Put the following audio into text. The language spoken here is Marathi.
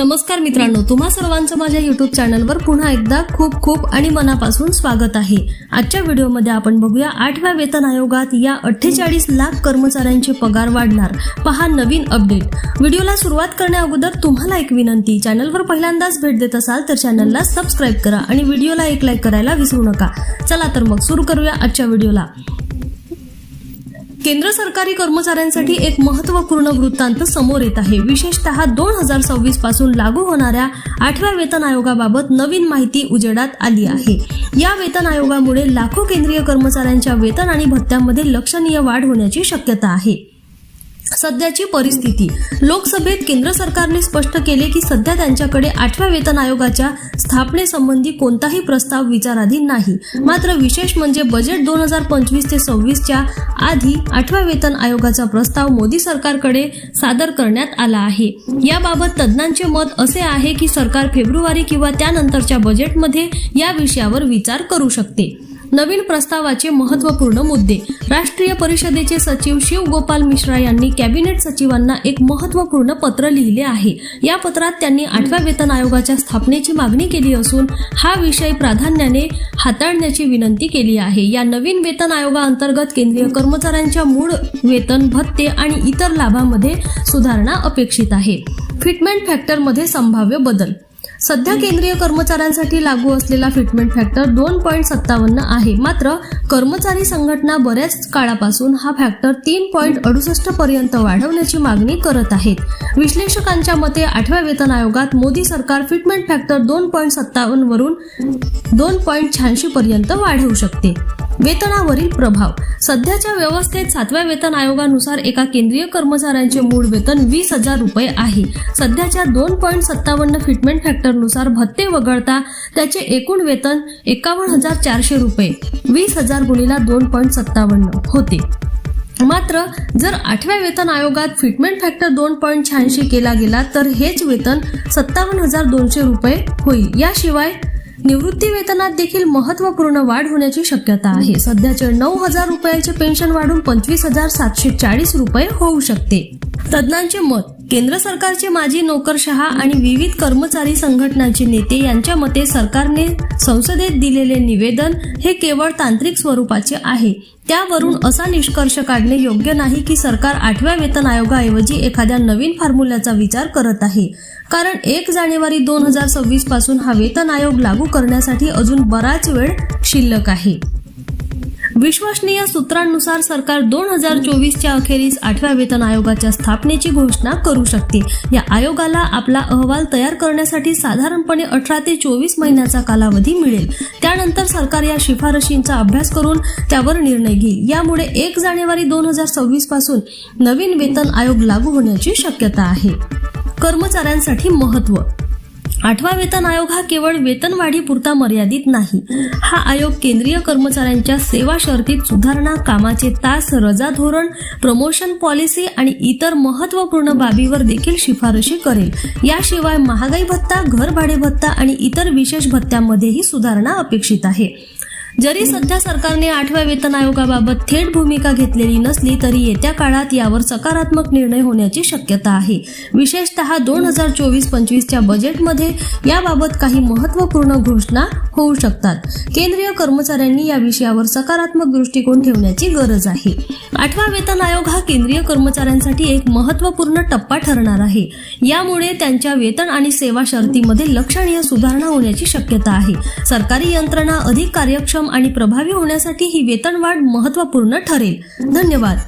नमस्कार मित्रांनो तुम्हा सर्वांचं माझ्या युट्यूब चॅनलवर पुन्हा एकदा खूप खूप आणि मनापासून स्वागत आहे. आजच्या व्हिडिओमध्ये आपण बघूया आठव्या वेतन आयोगात या अठ्ठेचाळीस लाख कर्मचाऱ्यांचे पगार वाढणार. पहा नवीन अपडेट व्हिडिओला सुरुवात करण्या अगोदर तुम्हाला एक विनंती चॅनलवर पहिल्यांदाच भेट देत असाल तर चॅनलला सबस्क्राईब करा आणि व्हिडिओला एक लाईक करायला विसरू नका. चला तर मग सुरू करूया आजच्या व्हिडिओला. केंद्र सरकारी कर्मचाऱ्यांसाठी एक महत्त्वपूर्ण वृत्तांत समोर येत आहे. विशेषतः दोन हजार सव्वीसपासून लागू होणाऱ्या आठव्या वेतन आयोगाबाबत नवीन माहिती उजेडात आली आहे. या वेतन आयोगामुळे लाखो केंद्रीय कर्मचाऱ्यांच्या वेतन आणि भत्त्यांमध्ये लक्षणीय वाढ होण्याची शक्यता आहे. सध्याची परिस्थिती. लोकसभेत केंद्र सरकारने स्पष्ट केले की सध्या त्यांच्याकडे आठव्या वेतन आयोगाच्या स्थापनेसंबंधी कोणताही प्रस्ताव विचाराधीन नाही. मात्र विशेष म्हणजे बजेट दोन हजार पंचवीस ते सव्वीसच्या आधी आठव्या वेतन आयोगाचा प्रस्ताव मोदी सरकारकडे सादर करण्यात आला आहे. याबाबत तज्ज्ञांचे मत असे आहे की सरकार फेब्रुवारी किंवा त्यानंतरच्या बजेटमध्ये या विषयावर विचार करू शकते. नवीन प्रस्तावाचे महत्त्वपूर्ण मुद्दे. राष्ट्रीय परिषदेचे सचिव शिवगोपाल मिश्रा यांनी कॅबिनेट सचिवांना एक महत्त्वपूर्ण पत्र लिहिले आहे. या पत्रात त्यांनी आठव्या वेतन आयोगाच्या स्थापनेची मागणी केली असून हा विषय प्राधान्याने हाताळण्याची विनंती केली आहे. या नवीन वेतन आयोगाअंतर्गत केंद्रीय कर्मचाऱ्यांच्या मूळ वेतन भत्ते आणि इतर लाभामध्ये सुधारणा अपेक्षित आहे. फिटमेंट फॅक्टरमध्ये संभाव्य बदल सध्या केंद्रीय कर्मचाऱ्यांसाठी लागू असलेला फिटमेंट फॅक्टर दोन पॉईंट सत्तावन्न आहे. मात्र कर्मचारी संघटना बऱ्याच काळापासून हा फॅक्टर तीन पॉईंट अडुसष्ट पर्यंत वाढवण्याची मागणी करत आहेत. विश्लेषकांच्या मते आठव्या वेतन आयोगात मोदी सरकार फिटमेंट फॅक्टर दोन पॉईंट सत्तावन्न वरून दोन पॉईंट शहाऐंशी पर्यंत वाढवू शकते. वेतनावरील प्रभाव. सध्याच्या व्यवस्थेत सातव्या वेतन आयोगानुसार एका केंद्रीय कर्मचाऱ्यांचे मूळ वेतन वीस हजार रुपये आहे. सध्याच्या दोन पॉईंट सत्तावन्न फिटमेंट फॅक्टरनुसार भत्ते वगळता त्याचे एकूण वेतन एकावन्न हजार चारशे रुपये. वीस हजार गुणीला दोन पॉईंट सत्तावन्न होते. मात्र जर आठव्या वेतन आयोगात फिटमेंट फॅक्टर दोन पॉईंट शहाऐंशी केला गेला तर हेच वेतन सत्तावन्न हजार दोनशे रुपये होईल. याशिवाय निवृत्ती वेतनात देखील महत्त्वपूर्ण वाढ होण्याची शक्यता आहे. सध्याचे नऊ हजार रुपयाचे पेन्शन वाढून पंचवीस हजार सातशे चाळीस रुपये होऊ शकते. तज्ज्ञांचे मत केंद्र सरकारचे माजी नोकरशहा आणि विविध कर्मचारी संघटनांचे नेते यांच्या मते सरकारने संसदेत दिलेले निवेदन हे केवळ तांत्रिक स्वरूपाचे आहे. त्यावरून असा निष्कर्ष काढणे योग्य नाही की सरकार आठव्या वेतन आयोगाऐवजी एखाद्या नवीन फॉर्म्युल्याचा विचार करत आहे. कारण एक जानेवारी दोन हजार सव्वीसपासून हा वेतन आयोग लागू करण्यासाठी अजून बराच वेळ शिल्लक आहे. विश्वसनीय सूत्रांनुसार सरकार दोन हजार चोवीसच्या अखेरीस आठव्या वेतन आयोगाच्या स्थापनेची घोषणा करू शकते. या आयोगाला आपला अहवाल तयार करण्यासाठी साधारणपणे अठरा ते चोवीस महिन्याचा कालावधी मिळेल. त्यानंतर सरकार या शिफारशींचा अभ्यास करून त्यावर निर्णय घेईल. यामुळे एक जानेवारी दोन हजार सव्वीसपासून नवीन वेतन आयोग लागू होण्याची शक्यता आहे. कर्मचाऱ्यांसाठी महत्त्व आठवा वेतन आयोग हा केवळ वेतनवाढीपुरता मर्यादित नाही. हा आयोग केंद्रीय कर्मचाऱ्यांच्या सेवा शर्तीत सुधारणा कामाचे तास रजा धोरण प्रमोशन पॉलिसी आणि इतर महत्त्वपूर्ण बाबीवर देखील शिफारशी करेल. याशिवाय महागाई भत्ता घर भाडे भत्ता आणि इतर विशेष भत्त्यांमध्येही सुधारणा अपेक्षित आहे. जरी सध्या सरकारने आठव्या वेतन आयोगाबाबत थेट भूमिका घेतलेली नसली तरी येत्या काळात यावर सकारात्मक निर्णय होण्याची शक्यता आहे. विशेषतः दोन हजार चोवीस पंचवीसच्या बजेटमध्ये याबाबत काही महत्त्वपूर्ण घोषणा होऊ शकतात. केंद्रीय कर्मचाऱ्यांनी या विषयावर सकारात्मक दृष्टिकोन ठेवण्याची गरज आहे. आठवा वेतन आयोग हा केंद्रीय कर्मचाऱ्यांसाठी एक महत्त्वपूर्ण टप्पा ठरणार आहे. यामुळे त्यांच्या वेतन आणि सेवा शर्तीमध्ये लक्षणीय सुधारणा होण्याची शक्यता आहे. सरकारी यंत्रणा अधिक कार्यक्षम कार्यक्षम आणि प्रभावी होण्यासाठी ही वेतनवाढ महत्त्वपूर्ण ठरेल. धन्यवाद.